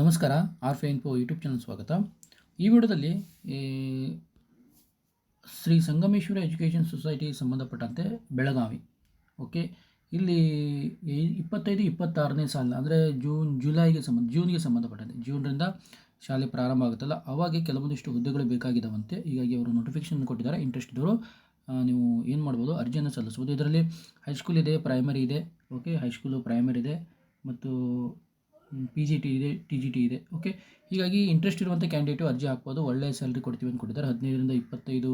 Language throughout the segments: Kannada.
ನಮಸ್ಕಾರ ಆರ್ ಫೆ ಇನ್ಫೋ ಯೂಟ್ಯೂಬ್ ಚಾನಲ್ ಸ್ವಾಗತ. ಈ ವಿಡಿಯೋದಲ್ಲಿ ಶ್ರೀ ಸಂಗಮೇಶ್ವರ ಎಜುಕೇಷನ್ ಸೊಸೈಟಿ ಸಂಬಂಧಪಟ್ಟಂತೆ ಬೆಳಗಾವಿ, ಓಕೆ? ಇಲ್ಲಿ ಇಪ್ಪತ್ತೈದು, ಇಪ್ಪತ್ತಾರನೇ ಸಾಲ ಅಂದರೆ ಜೂನ್, ಜುಲೈಗೆ ಸಂಬಂಧ, ಜೂನ್ಗೆ ಸಂಬಂಧಪಟ್ಟಂತೆ, ಜೂನ್ರಿಂದ ಶಾಲೆ ಪ್ರಾರಂಭ ಆಗುತ್ತಲ್ಲ, ಅವಾಗೆ ಕೆಲವೊಂದಿಷ್ಟು ಹುದ್ದೆಗಳು ಬೇಕಾಗಿದ್ದಾವಂತೆ. ಹೀಗಾಗಿ ಅವರು ನೋಟಿಫಿಕೇಶನ್ ಕೊಟ್ಟಿದ್ದಾರೆ ಇಂಟ್ರೆಸ್ಟ್ ಇದ್ದವರು ನೀವು ಏನು ಮಾಡ್ಬೋದು, ಅರ್ಜಿಯನ್ನು ಸಲ್ಲಿಸ್ಬೋದು. ಇದರಲ್ಲಿ ಹೈಸ್ಕೂಲ್ ಇದೆ ಪ್ರೈಮರಿ ಇದೆ, ಓಕೆ? ಹೈಸ್ಕೂಲು ಪ್ರೈಮರಿ ಇದೆ, ಮತ್ತು ಪಿ ಜಿ ಟಿ ಇದೆ ಟಿ ಜಿ ಟಿ ಇದೆ ಓಕೆ ಹೀಗಾಗಿ ಇಂಟ್ರೆಸ್ಟ್ ಇರುವಂಥ ಕ್ಯಾಂಡಿಡೇಟು ಅರ್ಜಿ ಹಾಕ್ಬೋದು ಒಳ್ಳೆಯ ಸ್ಯಾಲ್ರಿ ಕೊಡ್ತೀವಿ ಅಂತ ಕೊಟ್ಟಿದ್ದಾರೆ. ಹದಿನೈದರಿಂದ ಇಪ್ಪತ್ತೈದು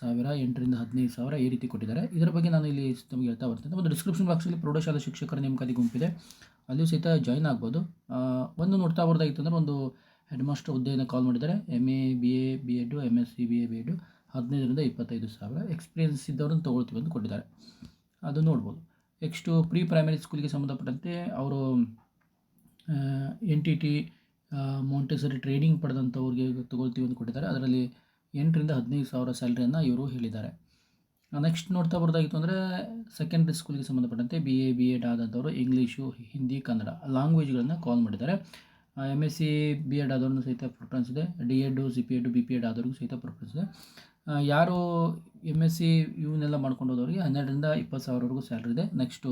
ಸಾವಿರ, ಎಂಟರಿಂದ ಹದಿನೈದು ಸಾವಿರ ಈ ರೀತಿ ಕೊಟ್ಟಿದ್ದಾರೆ. ಇದರ ಬಗ್ಗೆ ನಾನು ಇಲ್ಲಿ ನಮಗೆ ಹೇಳ್ತಾ ಬರ್ತೇನೆ. ಒಂದು ಡಿಸ್ಕ್ರಿಪ್ಷನ್ ಬಾಕ್ಸಲ್ಲಿ ಪ್ರೌಢಶಾಲಾ ಶಿಕ್ಷಕರ ನೇಮಕಾತಿ ಗುಂಪಿದೆ. ಅಲ್ಲಿಯೂ ಸಹಿತ ಜಾಯ್ನ್ ಆಗ್ಬೋದು. ಒಂದು ನೋಡ್ತಾ ಬರ್ದಾಗಿತ್ತು ಅಂದರೆ ಒಂದು ಹೆಡ್ ಮಾಸ್ಟರ್ ಹುದ್ದೆಯನ್ನು ಕಾಲ್ ಮಾಡಿದ್ದಾರೆ. M A B A B Ed M S C B A B Ed ಹದಿನೈದರಿಂದ ಇಪ್ಪತ್ತೈದು ಸಾವಿರ ಎಕ್ಸ್ಪೀರಿಯನ್ಸ್ ಇದ್ದವ್ರನ್ನ ತೊಗೊಳ್ತೀವಿ ಅಂತ ಕೊಟ್ಟಿದ್ದಾರೆ. ಅದು ನೋಡ್ಬೋದು. ನೆಕ್ಸ್ಟು ಪ್ರೀ ಪ್ರೈಮರಿ ಸ್ಕೂಲಿಗೆ ಸಂಬಂಧಪಟ್ಟಂತೆ ಅವರು N T T montessori training ಪಡೆದಂಥವ್ರಿಗೆ ತೊಗೊಳ್ತೀವಿ ಅಂತ ಕೊಟ್ಟಿದ್ದಾರೆ. ಅದರಲ್ಲಿ ಎಂಟರಿಂದ ಹದಿನೈದು ಸಾವಿರ ಸ್ಯಾಲ್ರಿಯನ್ನು ಇವರು ಹೇಳಿದ್ದಾರೆ. ನೆಕ್ಸ್ಟ್ ನೋಡ್ತಾ ಬರೋದಾಗಿತ್ತು ಅಂದರೆ ಸೆಕೆಂಡ್ರಿ ಸ್ಕೂಲ್ಗೆ ಸಂಬಂಧಪಟ್ಟಂತೆ ಬಿ ಎ ಬಿ ಎಡ್ ಆದಂಥವರು ಇಂಗ್ಲೀಷು ಹಿಂದಿ ಕನ್ನಡ ಲ್ಯಾಂಗ್ವೇಜ್ಗಳನ್ನು ಕಾಲ್ ಮಾಡಿದ್ದಾರೆ. M S C B Ed ಆದವ್ರನ್ನೂ ಸಹಿತ ಪ್ರಿಫರೆನ್ಸ್ ಇದೆ. D Ed C P Ed B P Ed ಆದವ್ರಿಗೂ ಸಹಿತ ಪ್ರಿಫರೆನ್ಸ್ ಇದೆ. ಯಾರು ಎಂ ಎಸ್ ಸಿ ಇವನ್ನೆಲ್ಲ ಮಾಡ್ಕೊಂಡು ಹೋದವರಿಗೆ ಹನ್ನೆರಡರಿಂದ ಇಪ್ಪತ್ತು ಸಾವಿರವರೆಗೂ ಸ್ಯಾಲ್ರಿ ಇದೆ. ನೆಕ್ಸ್ಟು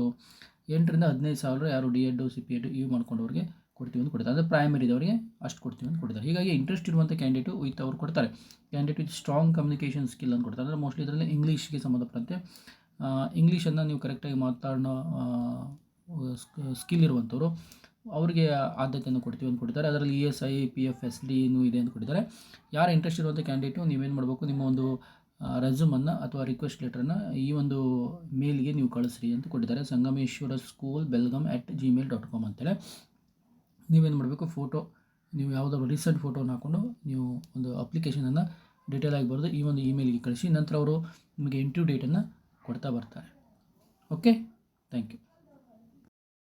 ಎಂಟರಿಂದ ಹದಿನೈದು ಸಾವಿರ ಯಾರು D Ed, C P Ed ಇವು ಮಾಡ್ಕೊಂಡವ್ರಿಗೆ ಕೊಡ್ತೀವಿ ಅಂತ ಕೊಡ್ತಾರೆ. ಅಂದರೆ ಪ್ರೈಮರಿ ಇದ್ದವರಿಗೆ ಅಷ್ಟು ಕೊಡ್ತೀವಿ ಅಂತ ಕೊಡ್ತಾರೆ. ಹೀಗಾಗಿ ಇಂಟ್ರೆಸ್ಟ್ ಇರುವಂಥ ಕ್ಯಾಂಡಿಡೇಟು ವಿತ್ ಅವ್ರು ಕೊಡ್ತಾರೆ. Candidate with strong communication skill ಅಂತ ಕೊಡ್ತಾರೆ. ಅಂದರೆ ಮೋಸ್ಟ್ಲಿ ಇದರಲ್ಲಿ ಇಂಗ್ಲೀಷ್ಗೆ ಸಂಬಂಧಪಟ್ಟಂತೆ ಇಂಗ್ಲೀಷನ್ನು ನೀವು ಕರೆಕ್ಟಾಗಿ ಮಾತಾಡೋ ಸ್ಕಿಲ್ ಇರುವಂಥವ್ರು ಅವರಿಗೆ ಆದ್ಯತೆಯನ್ನು ಕೊಡ್ತೀವಿ ಅಂತ ಕೊಡ್ತಾರೆ. ಅದರಲ್ಲಿ E S I P F S D ಇನ್ನೂ ಇದೆ ಅಂತ ಕೊಟ್ಟಿದ್ದಾರೆ. ಯಾರು ಇಂಟ್ರೆಸ್ಟ್ ಇರುವಂಥ ಕ್ಯಾಂಡಿಡೇಟು ನೀವೇನು ಮಾಡಬೇಕು? ನಿಮ್ಮ ಒಂದು ರೆಸ್ಯೂಮನ್ನು ಅಥವಾ ರಿಕ್ವೆಸ್ಟ್ ಲೆಟ್ರನ್ನು ಈ ಒಂದು ಮೇಲ್ಗೆ ನೀವು ಕಳಿಸ್ರಿ ಅಂತ ಕೊಟ್ಟಿದ್ದಾರೆ. Sangameshwara school Belgaum at Gmail dot com ಅಂತೇಳಿ. ನೀವೇನು ಮಾಡಬೇಕು ಫೋಟೋ ನೀವು ಯಾವುದಾದ್ರು ರೀಸೆಂಟ್ ಫೋಟೋನ ಹಾಕ್ಕೊಂಡು ನೀವು ಒಂದು ಅಪ್ಲಿಕೇಶನನ್ನು ಡೀಟೇಲ್ ಆಗಿ ಬರೆದು ಈ ಒಂದು ಇಮೇಲ್ಗೆ ಕಳಿಸಿ, ನಂತರ ಅವರು ನಿಮಗೆ ಇಂಟರ್ವ್ಯೂ ಡೇಟನ್ನು ಕೊಡ್ತಾ ಬರ್ತಾರೆ. Okay thank you